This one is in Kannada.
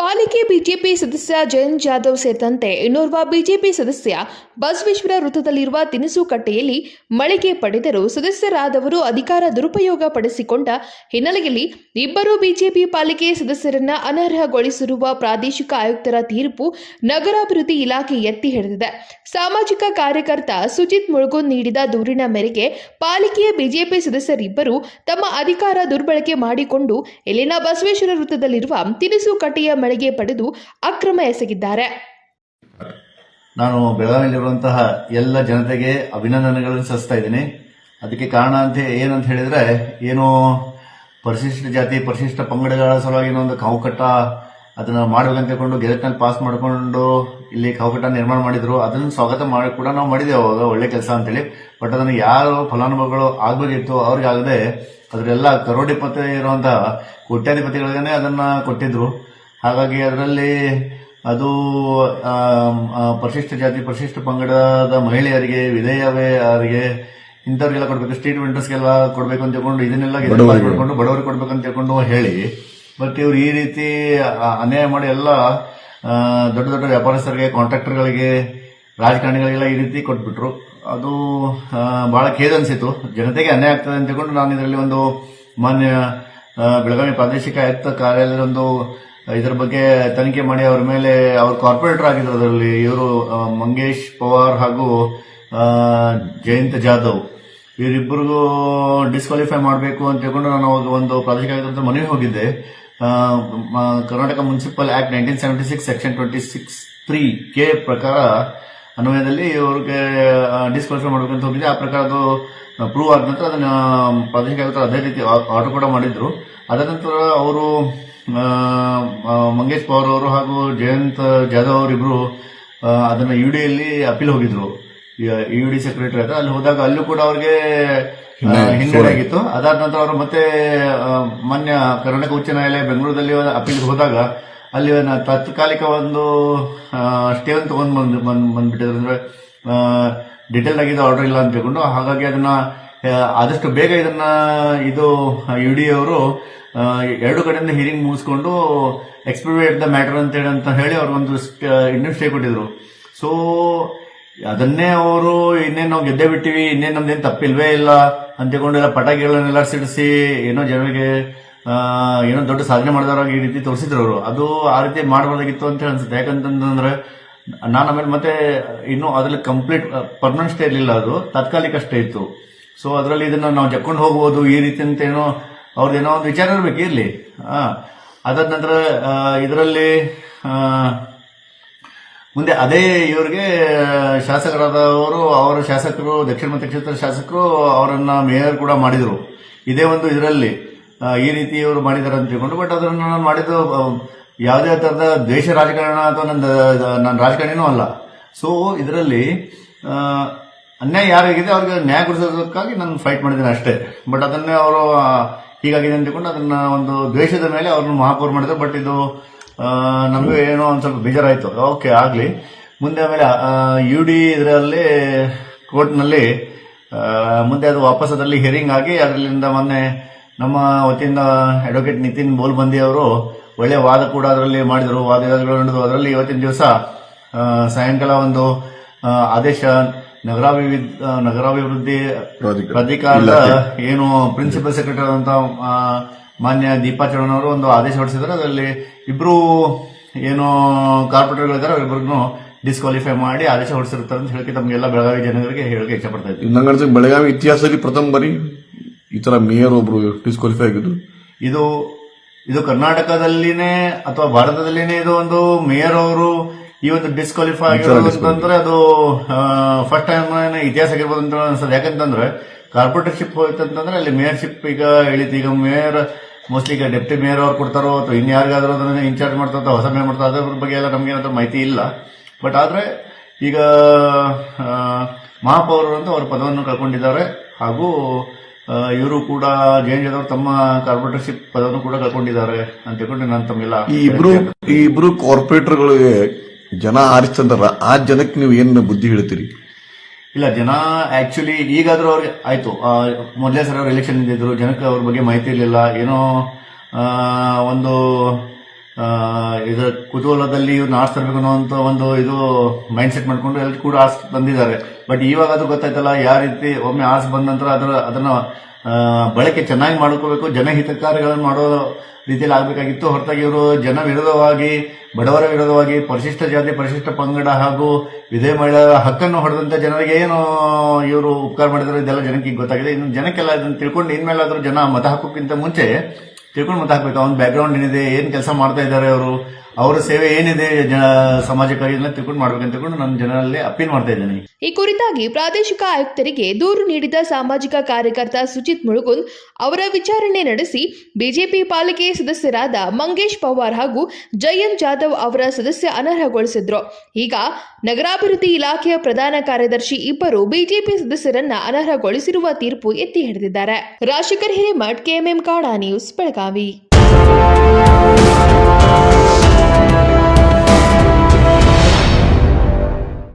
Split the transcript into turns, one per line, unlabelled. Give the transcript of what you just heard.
ಪಾಲಿಕೆ ಬಿಜೆಪಿ ಸದಸ್ಯ ಜಯಂತ್ ಜಾಧವ್ ಸೇರಿದಂತೆ ಇನ್ನೋರ್ವ ಬಿಜೆಪಿ ಸದಸ್ಯ ಬಸವೇಶ್ವರ ವೃತ್ತದಲ್ಲಿರುವ ತಿನಿಸು ಕಟ್ಟೆಯಲ್ಲಿ ಮಳಿಗೆ ಪಡೆದರೂ ಸದಸ್ಯರಾದವರು ಅಧಿಕಾರ ದುರುಪಯೋಗ ಪಡಿಸಿಕೊಂಡ ಹಿನ್ನೆಲೆಯಲ್ಲಿ ಇಬ್ಬರು ಬಿಜೆಪಿ ಪಾಲಿಕೆ ಸದಸ್ಯರನ್ನ ಅನರ್ಹಗೊಳಿಸಿರುವ ಪ್ರಾದೇಶಿಕ ಆಯುಕ್ತರ ತೀರ್ಪು ನಗರಾಭಿವೃದ್ಧಿ ಇಲಾಖೆ ಎತ್ತಿ ಹಿಡಿದಿದೆ. ಸಾಮಾಜಿಕ ಕಾರ್ಯಕರ್ತ ಸುಜಿತ್ ಮುಳುಗುನ್ ನೀಡಿದ ದೂರಿನ ಮೇರೆಗೆ ಪಾಲಿಕೆಯ ಬಿಜೆಪಿ ಸದಸ್ಯರಿಬ್ಬರು ತಮ್ಮ ಅಧಿಕಾರ ದುರ್ಬಳಕೆ ಮಾಡಿಕೊಂಡು ಇಲ್ಲಿನ ಬಸವೇಶ್ವರ ವೃತ್ತದಲ್ಲಿರುವ ತಿನಿಸು ಕಟ್ಟೆಯ ಮಳಿಗೆ ಪಡೆದು ಅಕ್ರಮ ಎಸಗಿದ್ದಾರೆ.
ನಾನು ಬೆಳಗಾವಿಯಲ್ಲಿರುವಂತಹ ಎಲ್ಲ ಜನತೆಗೆ ಅಭಿನಂದನೆಗಳನ್ನು ಸಲ್ಲಿಸ್ತಾ ಇದ್ದೀನಿ. ಅದಕ್ಕೆ ಕಾರಣ ಅಂತ ಏನಂತ ಹೇಳಿದ್ರೆ, ಏನು ಪರಿಶಿಷ್ಟ ಜಾತಿ, ಪರಿಶಿಷ್ಟ ಪಂಗಡಗಳ ಸಲುವಾಗಿ ಒಂದು ಕಾವುಕಟ್ಟ ಅದನ್ನ ಮಾಡಬೇಕಂತಕೊಂಡು ಗೆಜೆಟ್ ಗೆಜೆಟ್ನಲ್ಲಿ ಪಾಸ್ ಮಾಡಿಕೊಂಡು ಇಲ್ಲಿ ಕಾವುಕಟ್ಟ ನಿರ್ಮಾಣ ಮಾಡಿದ್ರು. ಅದನ್ನು ಸ್ವಾಗತ ಮಾಡಿ ಕೂಡ ನಾವು ಮಾಡಿದ್ದೇವೆ ಅವಾಗ, ಒಳ್ಳೆ ಕೆಲಸ ಅಂತೇಳಿ. ಬಟ್ ಅದನ್ನು ಯಾರು ಫಲಾನುಭವಿಗಳು ಆಗ್ಬೇಕಿತ್ತು ಅವ್ರಿಗೆ ಆಗದೆ ಅದರೆಲ್ಲ ಕರೋಡಿಪತಿ ಇರುವಂತಹ ಕೋಟ್ಯಾಧಿಪತಿಗಳಿಗೆ ಅದನ್ನ ಕೊಟ್ಟಿದ್ರು. ಹಾಗಾಗಿ ಅದರಲ್ಲಿ ಅದು ಪ್ರಶಿಷ್ಟ ಜಾತಿ ಪರಿಶಿಷ್ಟ ಪಂಗಡದ ಮಹಿಳೆಯರಿಗೆ ವಿಧೇಯವರಿಗೆ ಇಂಥವ್ರಿಗೆಲ್ಲ ಕೊಡ್ಬೇಕು ಸ್ಟ್ರೀಟ್ ವೆಂಡರ್ಸ್ಗೆಲ್ಲ ಕೊಡಬೇಕು ಅಂತ ತಿಳ್ಕೊಂಡು ಇದನ್ನೆಲ್ಲ ಮಾಡಿಕೊಂಡು ಬಡವರಿಗೆ. ಕೊಡಬೇಕು ಅಂತ ತಿಳ್ಕೊಂಡು ಹೇಳಿ ಬಟ್ ಇವ್ರು ಈ ರೀತಿ ಅನ್ಯಾಯ ಮಾಡಿ ಎಲ್ಲ ದೊಡ್ಡ ದೊಡ್ಡ ವ್ಯಾಪಾರಸ್ಥರಿಗೆ ಕಾಂಟ್ರಾಕ್ಟರ್ಗಳಿಗೆ ರಾಜಕಾರಣಿಗಳಿಗೆಲ್ಲ ಈ ರೀತಿ ಕೊಟ್ಬಿಟ್ರು. ಅದು ಬಹಳ ಖೇದ ಅನಿಸಿತು ಜನತೆಗೆ ಅನ್ಯಾಯ ಆಗ್ತದೆ ಅಂತ ತಿಳ್ಕೊಂಡು ನಾನು ಇದರಲ್ಲಿ ಒಂದು ಮಾನ್ಯ ಬೆಳಗಾವಿ ಪ್ರಾದೇಶಿಕ ಆಯುಕ್ತ ಕಾರ್ಯಾಲಯದ ಒಂದು ಇದರ ಬಗ್ಗೆ ತನಿಖೆ ಮಾಡಿ ಅವರ ಮೇಲೆ, ಅವರು ಕಾರ್ಪೊರೇಟರ್ ಅದರಲ್ಲಿ ಇವರು ಮಂಗೇಶ್ ಪವಾರ್ ಹಾಗೂ ಜಯಂತ್ ಜಾಧವ್. ಇವರಿಬ್ಬರಿಗೂ ಡಿಸ್ಕ್ವಾಲಿಫೈ ಮಾಡಬೇಕು ಅಂತ ಹೇಳ್ಕೊಂಡು ನಾನು ಅವಾಗ ಒಂದು ಪ್ರಾದೇಶಿಕ ಆಯುಕ್ತ ಮನೆಗೆ ಹೋಗಿದ್ದೆ. Karnataka municipal act nineteen seventy six section twenty six three K ಪ್ರಕಾರ ಅನ್ವಯದಲ್ಲಿ ಇವ್ರಿಗೆ ಡಿಸ್ಕ್ವಾಲಿಫೈ ಮಾಡಬೇಕು ಅಂತ ಹೋಗಿದ್ದೆ. ಆ ಪ್ರಕಾರ ಅದು ಪ್ರೂವ್ ಆದ ನಂತರ ಅದನ್ನ ಪ್ರಾದೇಶಿಕ ಆಯುಕ್ತರು ಅದೇ ರೀತಿ ಆರ್ಡರ್ ಕೂಡ ಮಾಡಿದ್ರು. ಅದರ ನಂತರ ಅವರು ಮಂಗೇಶ್ ಪವಾರ್ ಅವರು ಹಾಗೂ ಜಯಂತ್ ಜಾಧವ್ ಅವರಿಬ್ರು ಆ, ಅದನ್ನ ಯು ಡಿಯಲ್ಲಿ ಅಪೀಲ್ ಹೋಗಿದ್ರು. ಯು ಡಿ ಸೆಕ್ರೆಟರಿ ಹತ್ರ. ಅಲ್ಲಿ ಹೋದಾಗ ಅಲ್ಲೂ ಕೂಡ ಅವ್ರಿಗೆ ಹಿನ್ನಡೆ ಆಗಿತ್ತು. ಅದಾದ ನಂತರ ಅವರು ಮತ್ತೆ ಮಾನ್ಯ ಕರ್ನಾಟಕ ಉಚ್ಚ ನ್ಯಾಯಾಲಯ ಬೆಂಗಳೂರಲ್ಲಿ ಅಪೀಲ್ ಹೋದಾಗ ಅಲ್ಲಿ ತಾತ್ಕಾಲಿಕ ಒಂದು ಸ್ಟೇ ಅನ್ನು ತಗೊಂಡ್ ಬಂದ್ ಬಂದ್- ಬಂದ್ಬಿಟ್ಟಿದ್ರು. ಅಂದ್ರೆ ಡಿಟೇಲ್ ಆಗಿದ್ದು ಆರ್ಡರ್ ಇಲ್ಲ ಅಂತ ತಿಳ್ಕೊಂಡು. ಹಾಗಾಗಿ ಅದನ್ನ ಆದಷ್ಟು ಬೇಗ ಇದನ್ನ ಇದು ಯು ಡಿ ಅವರು ಎರಡು ಕಡೆಯಿಂದ ಹಿಯರಿಂಗ್ ಮುಗಿಸ್ಕೊಂಡು ಎಕ್ಸ್ಪಿರಿಯೇಟ್ ದ ಮ್ಯಾಟರ್ ಅಂತ ಹೇಳಿ ಅಂತ ಹೇಳಿ ಅವ್ರು ಒಂದು ಇಂಡಿಯನ್ ಸ್ಟೇ ಕೊಟ್ಟಿದ್ರು. ಸೊ ಅದನ್ನೇ ಅವರು ಇನ್ನೇನು ನಾವು ಗೆದ್ದೇ ಬಿಟ್ಟಿವಿ, ಇನ್ನೇನು ನಮ್ದೇನು ತಪ್ಪಿಲ್ವೇ ಇಲ್ಲ ಅಂತ ತಿಳ್ಕೊಂಡೆಲ್ಲ ಪಟಾಕಿಗಳನ್ನೆಲ್ಲ ಸಿಡಿಸಿ ಏನೋ ಜನರಿಗೆ ಏನೋ ದೊಡ್ಡ ಸಾಧನೆ ಮಾಡಿದವ್ರಾಗ ಈ ರೀತಿ ತೋರಿಸಿದ್ರು ಅವರು. ಅದು ಆ ರೀತಿ ಮಾಡಬಾರ್ದಾಗಿತ್ತು ಅಂತ ಅನ್ಸುತ್ತೆ. ಯಾಕಂತಂದ್ರೆ ನಾನು ಆಮೇಲೆ ಮತ್ತೆ ಇನ್ನು ಅದ್ರಲ್ಲಿ ಕಂಪ್ಲೀಟ್ ಪರ್ಮನೆಂಟ್ ಸ್ಟೇ ಇರಲಿಲ್ಲ ಅದು. ತಾತ್ಕಾಲಿಕ ಸ್ಟೇ ಇತ್ತು. ಸೊ ಅದರಲ್ಲಿ ಇದನ್ನ ನಾವು ಜಕ್ಕೊಂಡು ಹೋಗ್ಬೋದು ಈ ರೀತಿ ಅಂತ ಏನೋ ಅವ್ರದ್ದೇನೋ ಒಂದು ವಿಚಾರ ಇರ್ಬೇಕು, ಇರ್ಲಿ. ಅದಾದ ನಂತರ ಇದರಲ್ಲಿ ಮುಂದೆ ಅದೇ ಇವರಿಗೆ, ಶಾಸಕರಾದವರು, ಅವರ ಶಾಸಕರು, ದಕ್ಷಿಣ ಮತ ಕ್ಷೇತ್ರ ಶಾಸಕರು, ಅವರನ್ನು ಮೇಯರ್ ಕೂಡ ಮಾಡಿದ್ರು. ಇದೇ ಒಂದು ಇದರಲ್ಲಿ. ಈ ರೀತಿ ಇವರು ಮಾಡಿದ್ದಾರೆ ಅಂತ ತಿಳ್ಕೊಂಡು, ಬಟ್ ಅದನ್ನು ನಾನು ಮಾಡಿದ್ದು ಯಾವುದೇ ಥರದ ದ್ವೇಷ ರಾಜಕಾರಣ ಅಥವಾ ನನ್ನ ನನ್ನ ರಾಜಕಾರಣಿನೂ ಅಲ್ಲ. ಸೊ ಇದರಲ್ಲಿ ಅನ್ಯಾಯ ಯಾರಾಗಿದೆ ಅವ್ರಿಗೆ ನ್ಯಾಯ ಕೊಡಿಸೋದಕ್ಕಾಗಿ ನಾನು ಫೈಟ್ ಮಾಡಿದ್ದೇನೆ ಅಷ್ಟೇ. ಬಟ್ ಅದನ್ನೇ ಅವರು ಹೀಗಾಗಿದೆ ಅಂತಕೊಂಡು ಅದನ್ನ ಒಂದು ದ್ವೇಷದ ಮೇಲೆ ಅವ್ರನ್ನ ಮಹಾಪೌರ್ ಮಾಡಿದ್ರು. ಬಟ್ ಇದು ನಮಗೂ ಏನೋ ಒಂದು ಸ್ವಲ್ಪ ಬೇಜಾರಾಯ್ತು. ಓಕೆ ಆಗ್ಲಿ. ಮುಂದೆ ಆಮೇಲೆ ಯು ಡಿ ಇದರಲ್ಲಿ, ಕೋರ್ಟ್ನಲ್ಲಿ ಮುಂದೆ ಅದು ವಾಪಸ್ ಅದರಲ್ಲಿ ಹಿಯರಿಂಗ್ ಆಗಿ ಅದರಿಂದ ಮೊನ್ನೆ ನಮ್ಮ ವತಿಯಿಂದ ಅಡ್ವೊಕೇಟ್ ನಿತಿನ್ ಬೋಲ್ಬಂದಿ ಅವರು ಒಳ್ಳೆ ವಾದ ಕೂಡ ಅದರಲ್ಲಿ ಮಾಡಿದರು. ವಾದ ಅದರಲ್ಲಿ ಇವತ್ತಿನ ದಿವಸ ಸಾಯಂಕಾಲ ಒಂದು ಆದೇಶ ನಗರಾಭಿವೃದ್ಧಿ ನಗರಾಭಿವೃದ್ಧಿ ಪ್ರಾಧಿಕಾರದ ಏನು ಪ್ರಿನ್ಸಿಪಲ್ ಸೆಕ್ರೆಟರಿ ಅಂತ ಮಾನ್ಯ ದೀಪಾ ಚೌಹಾಣ್ ಅವರು ಒಂದು ಆದೇಶ ಹೊರಡಿಸಿದ್ರೆ ಅದರಲ್ಲಿ ಇಬ್ರು ಏನು ಕಾರ್ಪೊರೇಟರ್ಗಳಿದ್ದಾರೆ ಡಿಸ್ ಡಿಸ್ಕ್ವಾಲಿಫೈ ಮಾಡಿ ಆದೇಶ ಹೊರಡಿಸಿರ್ತಾರೆ ಅಂತ ಹೇಳಿ ತಮಗೆಲ್ಲ ಬೆಳಗಾವಿ ಜನಗಳಿಗೆ ಹೇಳಕ್ಕೆ ಇಷ್ಟಪಡ್ತಾ ಇದ್ದೀವಿ
ನಂಗೆ ಬೆಳಗಾವಿ ಇತಿಹಾಸದಲ್ಲಿ ಪ್ರಥಮ ಬಾರಿ ಈ ತರ ಮೇಯರ್ ಒಬ್ರು ಡಿಸ್ಕ್ವಾಲಿಫೈ ಆಗಿದ್ದು.
ಇದು ಇದು ಕರ್ನಾಟಕದಲ್ಲಿನೇ ಅಥವಾ ಭಾರತದಲ್ಲಿನೇ ಇದು ಒಂದು ಮೇಯರ್ ಅವರು ಈ ಒಂದು ಡಿಸ್ಕ್ವಾಲಿಫೈ ಆಗಿರೋದು ಅಂತಂದ್ರೆ ಅದು ಫಸ್ಟ್ ಟೈಮ್ ಇತಿಹಾಸ ಆಗಿರ್ಬೋದು ಅಂತ ಅನ್ಸುತ್ತೆ. ಯಾಕಂತಂದ್ರೆ ಕಾರ್ಪೊರೇಟರ್ಶಿಪ್ ಹೋಯ್ತಂತಂದ್ರೆ ಅಲ್ಲಿ ಮೇಯರ್ಶಿಪ್ ಈಗ ಇಳಿತು ಈಗ ಮೇಯರ್ ಮೋಸ್ಟ್ಲಿ ಈಗ ಡೆಪ್ಟಿ ಮೇಯರ್ ಅವ್ರು ಕೊಡ್ತಾರೋ ಅಥವಾ ಇನ್ಯಾರಿಗಾದ್ರೂ ಅದನ್ನ ಇನ್ಚಾರ್ಜ್ ಮಾಡ್ತಾರ ಹೊಸ ಮೇಯರ್ ಮಾಡ್ತಾರೆ ಅದ್ರ ಬಗ್ಗೆ ಎಲ್ಲ ನಮ್ಗೆ ಏನಾದ್ರೂ ಮಾಹಿತಿ ಇಲ್ಲ. ಬಟ್ ಆದ್ರೆ ಈಗ ಮಹಾಪೌರರು ಅಂತ ಅವ್ರ ಪದವನ್ನು ಕಳ್ಕೊಂಡಿದ್ದಾರೆ. ಹಾಗೂ ಇವರು ಕೂಡ ಜೈನ್ ಜಾಧವ್ ತಮ್ಮ ಕಾರ್ಪೊರೇಟರ್ಶಿಪ್ ಪದವನ್ನು ಕೂಡ ಕಳ್ಕೊಂಡಿದ್ದಾರೆ ಅಂತ ಹೇಳ್ಕೊಂಡು ನಾನು ತಮ್ಮೆಲ್ಲ
ಈ ಇಬ್ರು ಈ ಇಬ್ರು ಕಾರ್ಪೊರೇಟರ್ಗಳಿಗೆ ಜನ ಆರಿಸ್ತಂದ್ರ ಆ ಜನಕ್ಕೆ ನೀವು ಏನು ಬುದ್ಧಿ ಹೇಳ್ತೀರಿ?
ಇಲ್ಲ, ಜನ ಆಕ್ಚುಲಿ ಈಗಾದ್ರೂ ಅವ್ರಿಗೆ ಆಯ್ತು. ಮೊದಲೇ ಸರ್ ಅವ್ರು ಎಲೆಕ್ಷನ್ ಇದ್ದಿದ್ರು, ಜನಕ್ಕೆ ಅವ್ರ ಬಗ್ಗೆ ಮಾಹಿತಿ ಇರಲಿಲ್ಲ. ಏನೋ ಒಂದು ಇದರ ಕುತೂಹಲದಲ್ಲಿ ಇವ್ರನ್ನ ಅನ್ನೋ ಅಂತ ಒಂದು ಇದು ಮೈಂಡ್ ಸೆಟ್ ಮಾಡ್ಕೊಂಡು ಎಲ್ಲರೂ ಕೂಡ ಆರ್ಸ್ ಬಂದಿದ್ದಾರೆ. ಬಟ್ ಇವಾಗ ಅದು ಗೊತ್ತಾಯ್ತಲ್ಲ, ಯಾವ ರೀತಿ ಒಮ್ಮೆ ಆರ್ಸ್ ಬಂದ ನಂತರ ಅದರ ಅದನ್ನ ಬಳಕೆ ಚೆನ್ನಾಗಿ ಮಾಡ್ಕೋಬೇಕು, ಜನಹಿತಕಾರಿಗಳನ್ನು ಮಾಡೋ ರೀತಿಯಲ್ಲಿ ಆಗಬೇಕಾಗಿತ್ತು. ಹೊರತಾಗಿ ಇವರು ಜನ ವಿರೋಧವಾಗಿ, ಬಡವರ ವಿರೋಧವಾಗಿ, ಪರಿಶಿಷ್ಟ ಜಾತಿ, ಪರಿಶಿಷ್ಟ ಪಂಗಡ ಹಾಗೂ ವಿಧೇಯ ಮಹಿಳೆಯರ ಹಕ್ಕನ್ನು ಹೊಡೆದಂತ ಜನರಿಗೆ ಏನು ಇವರು ಉಪಕಾರ ಮಾಡಿದ್ರು, ಇದೆಲ್ಲ ಜನಕ್ಕೆ ಗೊತ್ತಾಗಿದೆ. ಇನ್ನು ಜನಕ್ಕೆಲ್ಲ ಇದನ್ನು ತಿಳ್ಕೊಂಡು ಇನ್ಮೇಲಾದರೂ ಜನ ಮತ ಹಾಕೋಕ್ಕಿಂತ ಮುಂಚೆ ತಿಳ್ಕೊಂಡು ಮತ ಹಾಕಬೇಕು. ಅವ್ನ ಬ್ಯಾಕ್ಗ್ರೌಂಡ್ ಏನಿದೆ, ಏನು ಕೆಲಸ ಮಾಡ್ತಾ ಇದ್ದಾರೆ ಅವರು ಅವರ ಸೇವೆ ಏನಿದೆ ಸಮಾಜಕ್ಕಾಗಿ ತಿಳ್ಕೊಂಡು ಮಾಡ್ಬೇಕಂತ ತಿಳ್ಕೊಂಡು ನಾನು ಜನರಲ್ಲಿ ಅಪೀಲ್ ಮಾಡ್ತಾ ಇದ್ದೇನೆ.
ಈ ಕುರಿತಾಗಿ ಪ್ರಾದೇಶಿಕ ಆಯುಕ್ತರಿಗೆ ದೂರು ನೀಡಿದ ಸಾಮಾಜಿಕ ಕಾರ್ಯಕರ್ತ ಸುಜಿತ್ ಮುಳುಗುಂದ್ ಅವರ ವಿಚಾರಣೆ ನಡೆಸಿ ಬಿಜೆಪಿ ಪಾಲಿಕೆ ಸದಸ್ಯರಾದ ಮಂಗೇಶ್ ಪವಾರ್ ಹಾಗೂ ಜಯಂತ್ ಜಾಧವ್ ಅವರ ಸದಸ್ಯ ಅನರ್ಹಗೊಳಿಸಿದ್ರು. ಈಗ ನಗರಾಭಿವೃದ್ಧಿ ಇಲಾಖೆಯ ಪ್ರಧಾನ ಕಾರ್ಯದರ್ಶಿ ಇಬ್ಬರು ಬಿಜೆಪಿ ಸದಸ್ಯರನ್ನ ಅನರ್ಹಗೊಳಿಸಿರುವ ತೀರ್ಪು ಎತ್ತಿ ಹಿಡಿದಿದ್ದಾರೆ. ರಾಜಶೇಖರ್ ಹಿರೇಮಠ್, ಕೆಎಂಎಂ ಕಾಡಾ ನ್ಯೂಸ್, ಬೆಳಗಾವಿ.